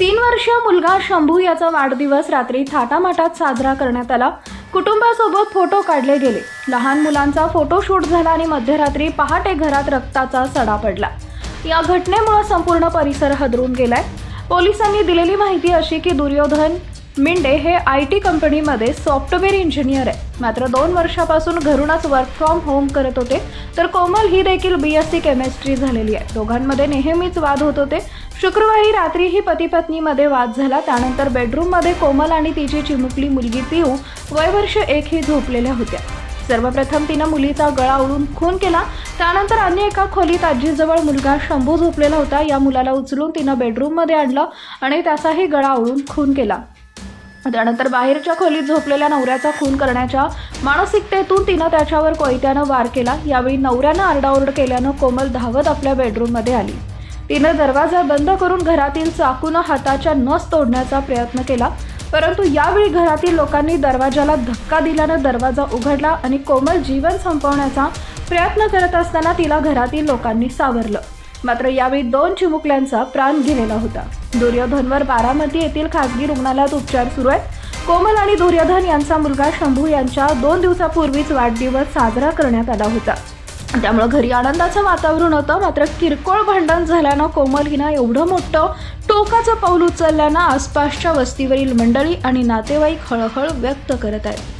तीन वर्षीय मुलगा शंभू याचा वाढदिवस रात्री थाटामाटात साजरा करण्यात आला. कुटुंबासोबत फोटो काढले गेले. लहान मुलांचा फोटोशूट झाला आणि मध्यरात्री पहाटे घरात रक्ताचा सडा पडला. या घटनेमुळे संपूर्ण परिसर हदरून गेलाय. पोलिसांनी दिलेली माहिती अशी की दुर्योधन मिंडे हे आय टी कंपनीमध्ये सॉफ्टवेअर इंजिनियर आहे मात्र दोन वर्षापासून घरूनच वर्क फ्रॉम होम करत होते. तर कोमल ही देखील बी एस सी केमिस्ट्री झालेली आहे. दोघांमध्ये नेहमीच वाद होत होते. शुक्रवारी रात्रीही पती पत्नीमध्ये वाद झाला. त्यानंतर बेडरूममध्ये कोमल आणि तिची चिमुकली मुलगी पिऊ वयवर्ष एक ही झोपलेल्या होत्या. सर्वप्रथम तिनं मुलीचा गळा उडून खून केला. त्यानंतर अन्य एका खोलीत आजीजवळ मुलगा शंभू झोपलेला होता. या मुलाला उचलून तिनं बेडरूममध्ये आणलं आणि त्याचाही गळा उडून खून केला. त्यानंतर बाहेरच्या खोलीत झोपलेल्या नवऱ्याचा खून करण्याच्या मानसिकतेतून तिनं त्याच्यावर कोयत्यानं वार केला. यावेळी नवऱ्यानं आरडाओरड केल्यानं कोमल धावत आपल्या बेडरूममध्ये आली. तिनं दरवाजा बंद करून घरातील चाकूनं हाताच्या नस तोडण्याचा प्रयत्न केला. परंतु यावेळी घरातील लोकांनी दरवाजाला धक्का दिल्यानं दरवाजा उघडला आणि कोमल जीवन संपवण्याचा प्रयत्न करत असताना तिला घरातील लोकांनी सावरलं. मात्र यावेळी दोन चिमुकल्यांचा प्राण गेलेला होता. दुर्योधनवर बारामती येथील खासगी रुग्णालयात उपचार सुरू आहेत. कोमल आणि दुर्योधन यांचा मुलगा शंभू यांच्या दोन दिवसापूर्वीच वाढदिवस साजरा करण्यात आला होता. त्यामुळं घरी आनंदाचं वातावरण होतं. मात्र किरकोळ भांडण झाल्यानं कोमल हिनं एवढं मोठं टोकाचं पाऊल उचलल्यानं आसपासच्या वस्तीवरील मंडळी आणि नातेवाईक हळहळ व्यक्त करत आहेत.